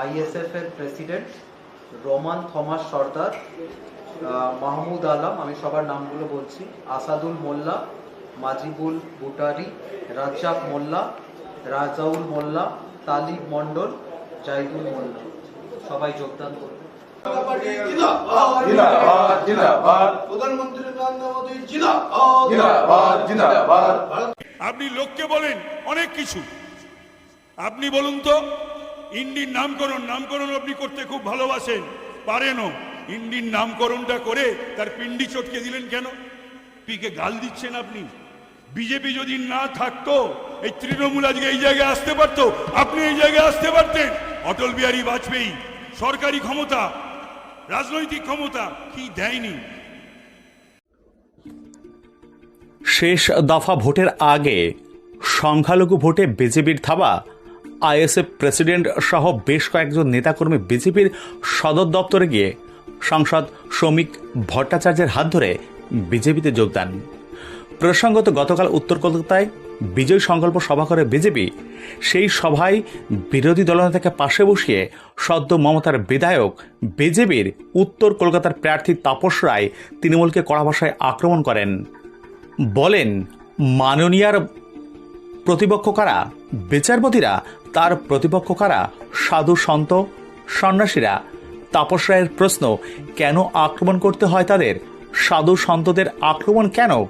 ISF এর president Roman Thomas Sardar Mahmud Alam আমি সবার নামগুলো বলছি আসাদুল মোল্লা মাজিবুল বুটারি রাজ্জাক মোল্লা রাজাউল মোল্লা তালিব মণ্ডল জাহিদুল মোল্লা। সবাই যোগদান করবে আপনি লোককে বলেন অনেক কিছু। আপনি বলুন তো ইন্ডির নামকরণ নামকরণ আপনি করতে খুব ভালোবাসেন। পারেনও। ইন্ডির নামকরণটা করে তার পিন্ডি চটকে দিলেন কেন? পিকে গাল দিচ্ছেন আপনি। বিজেপি যদি না থাকতো, এই তৃণমূল আজকে এই জায়গায় আসতে পারতো। আপনি এই জায়গায় আসতে পারতেন। অটল বিহারী বাজপেয়ী, সরকারি ক্ষমতা, রাজনৈতিক ক্ষমতা কি দেয়নি? শেষ দফা ভোটের আগে সংখ্যালঘু ভোটে বিজেপির থাবা আইএসএফ প্রেসিডেন্ট সহ বেশ কয়েকজন নেতাকর্মী বিজেপির সদর দপ্তরে গিয়ে সাংসদ শ্রমিক ভট্টাচার্যের হাত ধরে বিজেপিতে যোগদান প্রসঙ্গত গতকাল উত্তর কলকাতায় বিজয় সংকল্প সভা করে বিজেপি। সেই সভায় বিরোধী দলনেতাকে পাশে বসিয়ে সদ্য মমতার বিধায়ক বিজেপির উত্তর কলকাতার প্রার্থী তাপস রায় তৃণমূলকে কড়া ভাষায় আক্রমণ করেন। বলেন, মাননীয়ার প্রতিপক্ষ কারা? বিচারপতিরা তার প্রতিপক্ষ কারা? সাধু সন্ত? সন্ন্যাসীরা? তাপস রায়ের প্রশ্ন, কেন আক্রমণ করতে হয় তাদের? সাধু সন্তদের আক্রমণ কেন?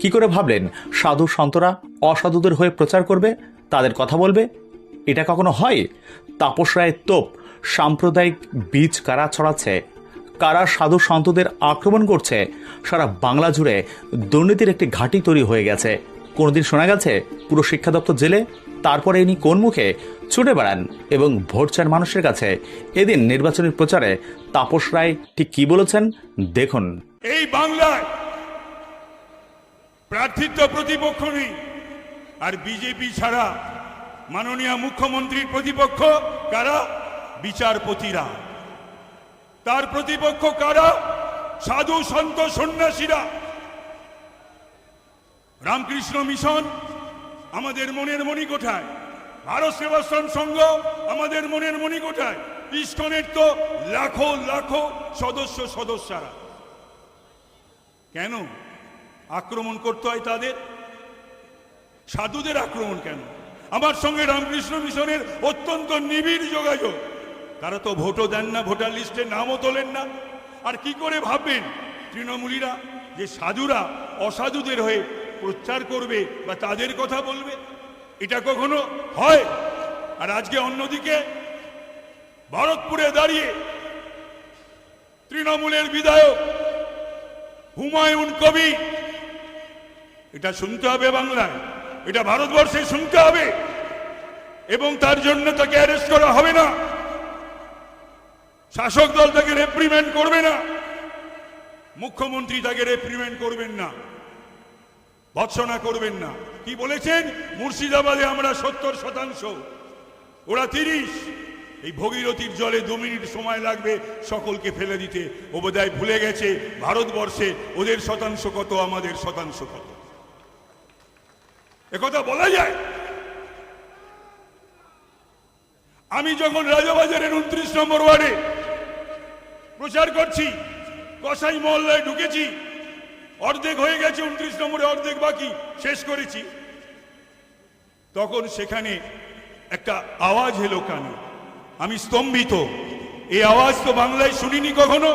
কি করে ভাবলেন? সাধু সন্তরা অসাধুদের হয়ে প্রচার করবে? তাদের কথা বলবে? এটা কখনো হয়? তাপস রায়ের তোপ, সাম্প্রদায়িক বীজ কারা ছড়াচ্ছে? কারা সাধু সন্তদের আক্রমণ করছে? সারা বাংলা জুড়ে দুর্নীতির একটি ঘাঁটি তৈরি হয়ে গেছে। কোনোদিন শোনা গেছে, পুরো শিক্ষা দপ্তর জেলে, তারপরে ইনি কোন মুখে ছুটে বেড়ান এবং ভোট চান মানুষের কাছে এদিন নির্বাচনী প্রচারে তাপস রায় ঠিক কি বলেছেন দেখুন। এই বাংলায় প্রার্থিত্ব প্রতিপক্ষ নেই, আর বিজেপি ছাড়া মাননীয় মুখ্যমন্ত্রীর প্রতিপক্ষ কারা? বিচারপতিরা। তার প্রতিপক্ষ কারা? সাধু সন্ত সন্ন্যাসীরা। রামকৃষ্ণ মিশন আমাদের মনের মণি কোঠায় ভারত সেবাশ্রম সংঘ আমাদের মনের মণি কোঠায় ইস্কনের তো লাখো লাখো সদস্য সদস্যরা। কেন? আক্রমণ করতে হয় তাদের? সাধুদের আক্রমণ কেন? আমার সঙ্গে রামকৃষ্ণ মিশনের অত্যন্ত নিবিড় যোগাযোগ। তারা তো ভোটও দেন না, ভোটার লিস্টে নামও তোলেন না। আর কি করে ভাববেন তৃণমূলীরা যে সাধুরা অসাধুদের হয়ে প্রচার করবে বা তাদের কথা বলবে, এটা কখনো হয়? আর আজকে অন্যদিকে ভারতপুরে দাঁড়িয়ে তৃণমূলের বিধায়ক হুমায়ুন কবি এটা শুনতে হবে বাংলায়, এটা ভারতবর্ষে শুনতে হবে, এবং তার জন্য তাকে অ্যারেস্ট করা হবে না। শাসক দল তাকে রেপ্রিমেন্ট করবে না। মুখ্যমন্ত্রী তাকে রেপ্রিমেন্ট করবেন না। ভৎসনা করবেন না। কি বলেছেন? মুর্শিদাবাদে আমরা সত্তর শতাংশ, ওরা তিরিশ। এই ভগীরথীর জলে দু মিনিট সময় লাগবে সকলকে ফেলে দিতে। ও বোধহয় ভুলে গেছে ভারতবর্ষে ওদের শতাংশ কত, আমাদের শতাংশ কত। একথা বলা যায়। আমি যখন রাজাবাজারের উনত্রিশ নম্বর ওয়ার্ডে প্রচার করছি, কসাই মহল্লায় ঢুকেছি অর্ধেক হয়ে গেছে উনত্রিশ নম্বরে, অর্ধেক বাকি। শেষ করেছি। তখন সেখানে একটা আওয়াজ এলো কানে। আমি স্তম্ভিত। এই আওয়াজ তো বাংলায় শুনিনি কখনো?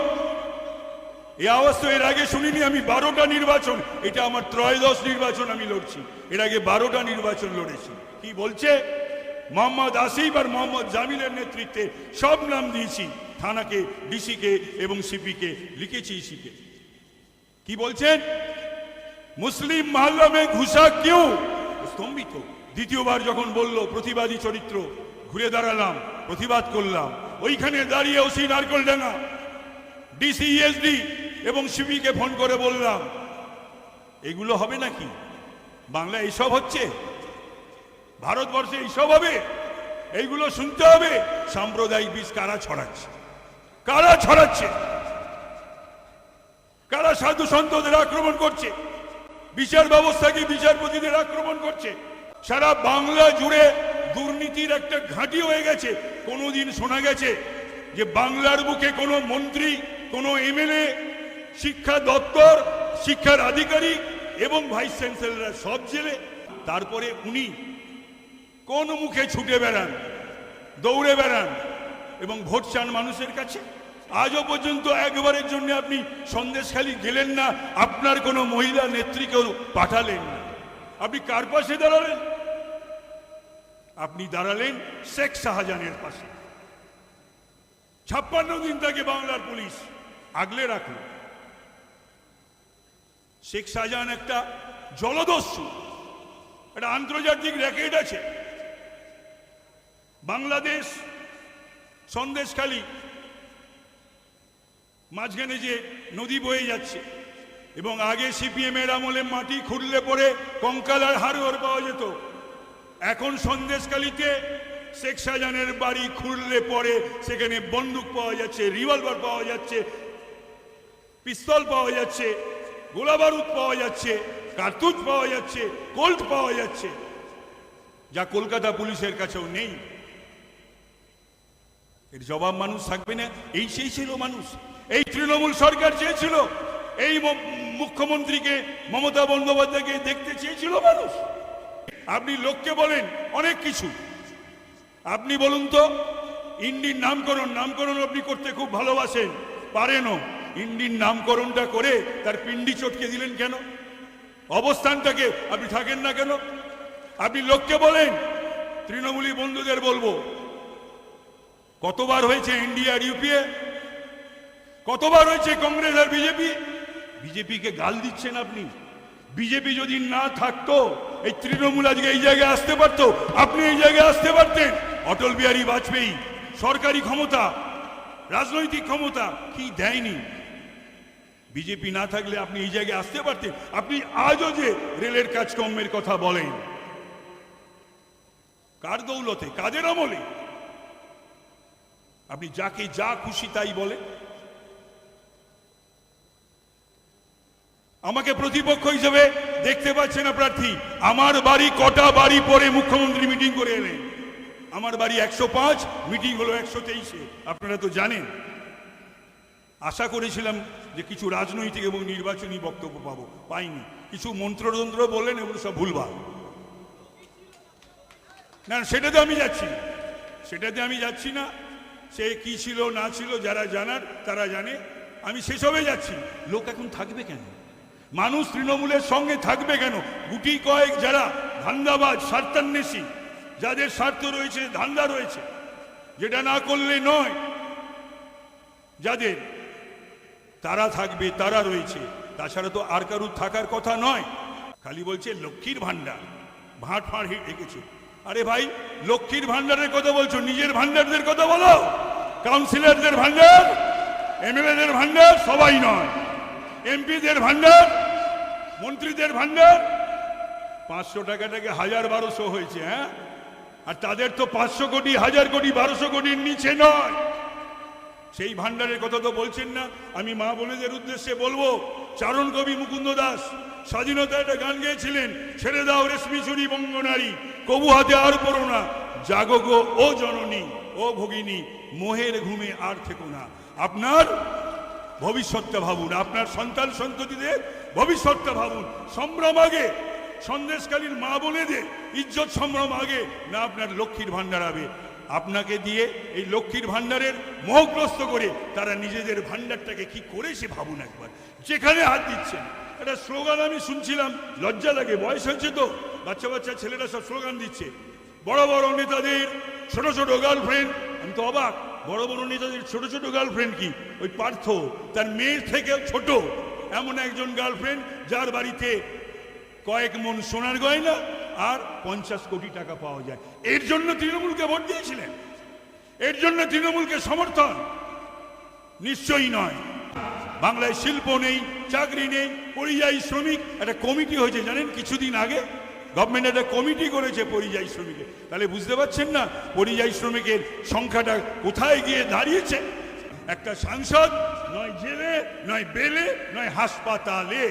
এই আওয়াজ তো এর আগে শুনিনি আমি। বারোটা নির্বাচন, এটা আমার ত্রয়োদশ নির্বাচন আমি লড়ছি। এর আগে বারোটা নির্বাচন লড়েছি। কি বলছে? মোহাম্মদ আসিফ আর মোহাম্মদ জামিলের নেতৃত্বে সব নাম দিয়েছি। থানাকে, ডিসিকে এবং সিপিকে লিখেছি ইসিকে কি বলছেন? মুসলিম মহল্লা মে ঘুষা কেউ? স্তম্ভিত। দ্বিতীয়বার যখন বলল প্রতিবাদী চরিত্র ঘুরে দাঁড়ালাম প্রতিবাদ করলাম। ওইখানে দাঁড়িয়ে ওসি নারকলডাঙ্গা ডিসিএসডি এবং সিপিকে ফোন করে বললাম এগুলো হবে নাকি? বাংলা এইসব হচ্ছে? ভারতবর্ষে এইসব হবে? এইগুলো শুনতে হবে? সাম্প্রদায়িক বীজ কারা ছড়াচ্ছে? কারা ছড়াচ্ছে? সাধু সন্তদের আক্রমণ করছে। বিচার ব্যবস্থাকে বিচারপতিদের আক্রমণ করছে? সারা বাংলা জুড়ে দুর্নীতির একটা ঘাঁটি হয়ে গেছে। কোনোদিন শোনা গেছে যে বাংলার বুকে কোনো মন্ত্রী, কোনো এমএলএ, শিক্ষা দপ্তর, শিক্ষার আধিকারিক এবং ভাইস চ্যান্সেলররা সব জেলে। তারপরে উনি কোন মুখে ছুটে বেড়ান, দৌড়ে বেড়ান এবং ভোট চান মানুষের কাছে? আজও পর্যন্ত একবারের জন্য আপনি সন্দেশখালি গেলেন না, আপনার কোনো মহিলা নেত্রীকেও পাঠালেন না। আপনি কার পাশে দাঁড়ালেন? আপনি দাঁড়ালেন শেখ শাহজাহানের পাশে। ছাপ্পান্ন দিন তাকে বাংলার পুলিশ আগলে রাখল। শেখ শাহজাহান একটা জলদস্যু, একটা আন্তর্জাতিক র্যাকেট আছে। বাংলাদেশ সন্দেশখালী মাঝখানে যে নদী বয়ে যাচ্ছে, এবং আগে সিপিএম এর আমলে মাটি খুঁড়লে পরে কঙ্কাল আর হাড়গোড় পাওয়া যেত। এখন সন্দেশখালীতে শেখ শাহজাহানের বাড়ি খুঁড়লে পরে সেখানে বন্দুক পাওয়া যাচ্ছে, রিভলভার পাওয়া যাচ্ছে, পিস্তল পাওয়া যাচ্ছে গোলা বারুদ পাওয়া যাচ্ছে, কার্তুজ পাওয়া যাচ্ছে, কোল্ট পাওয়া যাচ্ছে। যা কলকাতা পুলিশের কাছেও নেই। এর জবাব মানুষ থাকবে না, এই সেই ছিল মানুষ। এই তৃণমূল সরকার চেয়েছিল, এই মুখ্যমন্ত্রীকে মমতা বন্দ্যোপাধ্যায়কে দেখতে চেয়েছিল মানুষ। আপনি লোককে বলেন অনেক কিছু। আপনি বলুন তো, ইন্ডির নামকরণ নামকরণ আপনি করতে খুব ভালোবাসেন, পারেনও। ইন্ডির নামকরণটা করে তার পিন্ডি চটকে দিলেন কেন? অবস্থানটাকে আপনি থাকেন না কেন? আপনি লোককে বলেন, তৃণমূলী বন্ধুদের বলব, কতবার হয়েছে ইন্ডিয়া আর ইউপিএ? কতবার হয়েছে কংগ্রেস আর বিজেপি? বিজেপিকে গাল দিচ্ছেন আপনি। বিজেপি যদি না থাকতো, এই তৃণমূল আজকে এই জায়গায় আসতে পারতো, আপনি এই জায়গায় আসতে পারতেন। অটল বিহারী বাজপেয়ী, সরকারি ক্ষমতা, রাজনৈতিক ক্ষমতা, কি দেয়নি? বিজেপি না থাকলে আপনি এই জায়গায় আসতে পারতেন। আপনি আজও যে রেলের কাজকর্মের কথা বলেন, কার দৌলতে, কাদের আমলে? আপনি যাকে যা খুশি তাই বলে আমাকে প্রতিপক্ষ হিসেবে দেখতে পাচ্ছেন না প্রার্থী। আমার বাড়ি কটা বাড়ি পরে মুখ্যমন্ত্রী মিটিং করে এলেন? আমার বাড়ি একশো পাঁচ, মিটিং হলো একশো তেইশে। আপনারা তো জানেন। আশা করেছিলাম যে কিছু রাজনৈতিক এবং নির্বাচনী বক্তব্য পাবো। পাইনি। কিছু মন্ত্রতন্ত্র বললেন এগুলো সব ভুলভাল। না সেটাতে আমি যাচ্ছি সেটাতে আমি যাচ্ছি না। সে কি ছিল, না ছিল, যারা জানার, তারা জানে। আমি সেসবে যাচ্ছি। লোক এখন থাকবে কেন? মানুষ তৃণমূলের সঙ্গে থাকবে কেন? গুটি কয়েক যারা ধান্দাবাজ, স্বার্থান্বেষী, যাদের স্বার্থ রয়েছে, ধান্দা রয়েছে, যেটা না করলে নয়, যাদের তারা থাকবে, তারা রয়েছে। তাছাড়া তো আর কারুর থাকার কথা নয়। খালি বলছে লক্ষ্মীর ভান্ডার ভাঁট ফাঁড় রেখেছে আরে ভাই, লক্ষ্মীর ভান্ডারের কথা বলছো? নিজের ভান্ডারদের কথা বলো। কাউন্সিলরদের ভান্ডার এমএলএদের ভান্ডার সবাই নয়। এমপিদের ভান্ডার মন্ত্রীদের ভান্ডার পাঁচশো টাকাটাকে হাজার বারোশো হয়েছে হ্যাঁ? আর তাদের তো পাঁচশো কোটি, হাজার কোটি, বারোশো কোটির নিচে নয়। সেই ভান্ডারের কথা তো বলছেন না। আমি মা বোনেদের উদ্দেশ্যে বলব, চারণ কবি মুকুন্দ দাস স্বাধীনতা একটা গান গেয়েছিলেন, ছেড়ে দাও রেশমি চুরি বঙ্গনারী কবু হাতে আর পড়ো না, জাগো গো ও জননী, ও ভগিনী, মোহের ঘুমে আর থেকো না। আপনার ভবিষ্যৎটা ভাবুন, আপনার সন্তান সন্ততিদের ভবিষ্যৎটা ভাবুন। সম্ভ্রম আগে, সন্দেশকালীন মা বোনেদের ইজ্জত সম্ভ্রম আগে না আপনার লক্ষ্মীর ভান্ডার হবে আপনাকে দিয়ে এই লক্ষ্মীর ভান্ডারের মোহগ্রস্ত করে তারা নিজেদের ভান্ডারটাকে কি করে সে ভাবুন একবার। যেখানে হাত দিচ্ছেন। একটা স্লোগান আমি শুনছিলাম, লজ্জা লাগে, বয়স হয়েছে তো। বাচ্চা বাচ্চা ছেলেরা সব স্লোগান দিচ্ছে। বড় বড় নেতাদের, ছোট ছোট গার্লফ্রেন্ড। আমি তো অবাক, বড় বড় নেতাদের ছোট ছোট গার্লফ্রেন্ড কি? ওই পার্থ, তার মেয়ের থেকে ছোট। এমন একজন গার্লফ্রেন্ড যার বাড়িতে কয়েক মন সোনার গয়না আর পঞ্চাশ কোটি টাকা পাওয়া যায়। এর জন্য তৃণমূলকে ভোট দিয়েছিলেন। এর জন্য তৃণমূলকে সমর্থন নিশ্চয়ই নয়। বাংলায় শিল্প নেই, চাকরি নেই, পরিযায়ী শ্রমিক। একটা কমিটি হয়েছে, জানেন, কিছুদিন আগে গভর্নমেন্ট একটা কমিটি করেছে পরিযায়ী শ্রমিকের তাহলে বুঝতে পারছেন না পরিযায়ী শ্রমিকের সংখ্যাটা কোথায় গিয়ে দাঁড়িয়েছে? একটা সাংসদ নয়, জেলে নয় বেলে, নয় হাসপাতালে।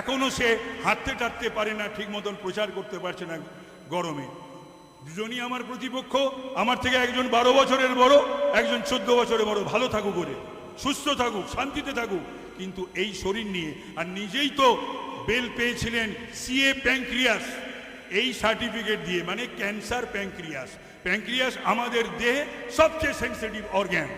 এখনও সে হাঁটতে টাটতে পারে না, ঠিক মতন প্রচার করতে পারছে না গরমে। দুজনই আমার প্রতিপক্ষ, আমার থেকে একজন বারো বছরের বড়, একজন চোদ্দ বছরের বড়। ভালো থাকুক করে সুস্থ থাকুক, শান্তিতে থাকুক। কিন্তু এই শরীর নিয়ে, আর নিজেই তো বেল পেয়েছিলেন সিএ প্যাঙ্ক্রিয়াস। এই সার্টিফিকেট দিয়ে মানে ক্যান্সার প্যাঙ্ক্রিয়াস। প্যাঙ্ক্রিয়াস আমাদের দেহে সবচেয়ে সেন্সিটিভ অর্গ্যান